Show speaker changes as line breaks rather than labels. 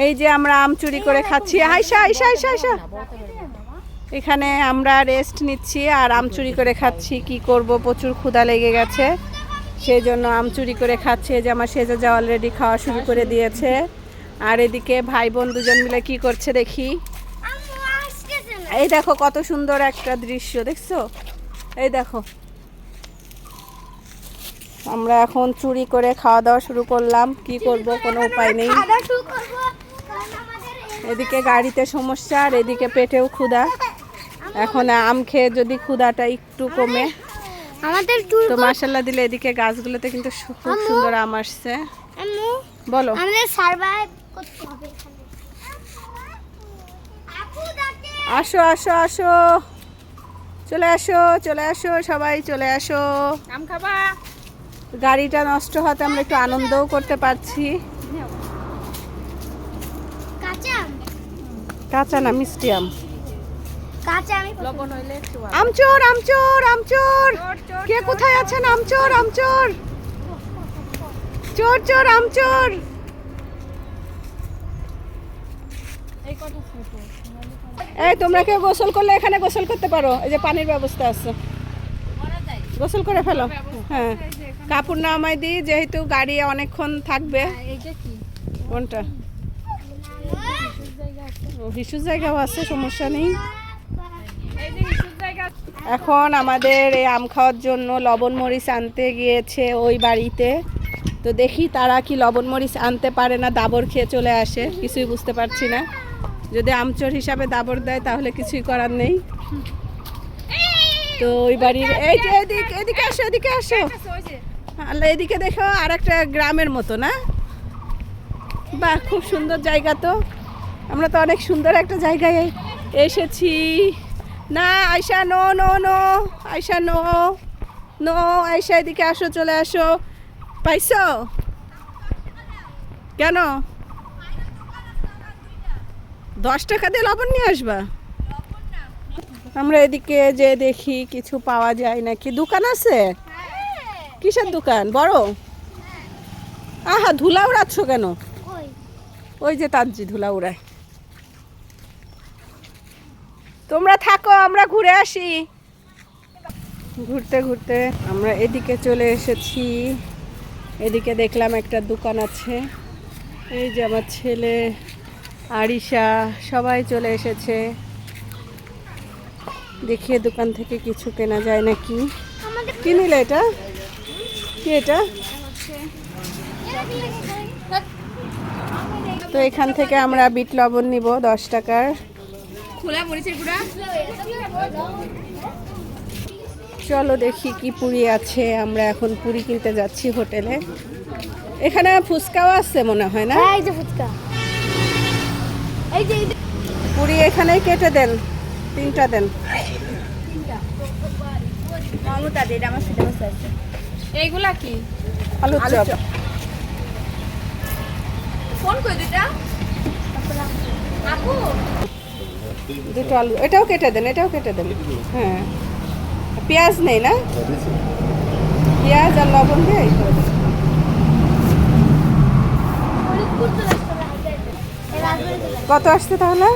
এই যে আমরা আম চুরি করে খাচ্ছি। আয়সা আয়সা আয়সা আয়সা এখানে আমরা রেস্ট নিচ্ছি আর আম চুরি করে খাচ্ছি। কি করব? প্রচুর ক্ষুধা লেগে গেছে। সেই জন্য আম চুরি করে খাচ্ছে। যে আমার সেজে যা অলরেডি খাওয়া শুরু করে দিয়েছে। আর এদিকে ভাই বোন দুজন মিলে কি করছে দেখি। এই দেখো কত সুন্দর একটা দৃশ্য, দেখছ? এই দেখো। আমরা এখন চুরি করে খাওয়া দাওয়া শুরু করলাম। কি করব? কোনো উপায় নেই। এদিকে গাড়িতে সমস্যা আর এদিকে পেটেও ক্ষুধা। এখন আম খেয়ে যদি ক্ষুধাটা একটু কমে
আমাদের
তো মাসাল্লাহ দিলে এদিকে গাছগুলোতে কিন্তু খুব সুন্দর আম আসছে। বলো।
আমাদের সার্ভাইভ করতে হবে এখানে। আপু ডাকে
আসো আসো আসো। চলে আসো চলে আসো সবাই চলে আসো।
আম খাবা।
গাড়িটা নষ্ট হতে আমরা একটু আনন্দও করতে পারছি
কাঁচা আম
কাঁচা না মিষ্টি আম?
কাঁচা আমি
লবণ হইলে
আমচোর আমচোর আমচোর!
চোর, চোর,
কে কোথায় আছেন? আমচোর আমচোর! চোর চোর আমচোর!
এই
তোমরা কেউ গোসল করলে এখানে গোসল করতে পারো। এই যে পানির ব্যবস্থা আছে। গোসল করে ফেলো। হ্যাঁ। কাপড় নামাই দিই যেহেতু গাড়ি অনেকক্ষণ থাকবে। কোনটা? ও হিসুর জায়গাও আছে, সমস্যা নেই। এখন আমাদের এই আম খাওয়ার জন্য লবণ মরিচ আনতে গিয়েছে ওই বাড়িতে। তো দেখি তারা কি লবণ মরিচ আনতে পারে না, দাবর খেয়ে চলে আসে, কিছুই বুঝতে পারছি না। যদি আমচোর হিসাবে দাবর দেয়, তাহলে কিছুই করার নেই। তো ওই বাড়ির এই যে এদিকে এদিকে আসো এদিকে আসো। আল্লাহ, এদিকে দেখো আর একটা গ্রামের মতো না? বাহ, খুব সুন্দর জায়গা তো। আমরা তো অনেক সুন্দর একটা জায়গায় এসেছি। না আয়সা নো নো নো আয়সা নো নো আয়সা এদিকে আসো চলে আসো। পাইছো? কেন? দশ টাকা দিয়ে লবণ নিয়ে আসবা? আমরা এদিকে যে দেখি কিছু পাওয়া যায় নাকি। দোকান আছে? কিসের দোকান? বড়? আহা ধুলা উড়াচ্ছ কেন?
ওই।
যে তাজ্জি ধুলা উড়ায়। তোমরা থাকো, আমরা ঘুরে আসি। ঘুরতে ঘুরতে আমরা এদিকে চলে এসেছি। এদিকে দেখলাম একটা দোকান আছে। এই যে আমার ছেলে আরিশা, সবাই চলে এসেছে। দেখিয়ে দোকান থেকে কিছু কেনা যায় নাকি? কি নিলে এটা? কি এটা? তো এখান থেকে আমরা বিট লবণ নিব দশ টাকার।
খোলা মরিচের গুঁড়া।
চলো দেখি কি পুরি আছে। আমরা এখন পুরি কিনতে যাচ্ছি হোটেলে। এখানে ফুচকাও আছে মনে হয় না?
হ্যাঁ এই যে ফুচকা। এই যে
পুরি এখানেই কেটে দেন তিনটা দেন।
মমতা দে আমার সাথে বসে আছে। এইগুলা কি?
আলুর
আলুর
চপ।
ফোন কই দুইটা? আপু।
দুটো আলু, এটাও কেটে দেন, এটাও কেটে দেন। হ্যাঁ। পেঁয়াজ নেই না? পেঁয়াজ আর লবণ দিয়ে কত আসছে তাহলে?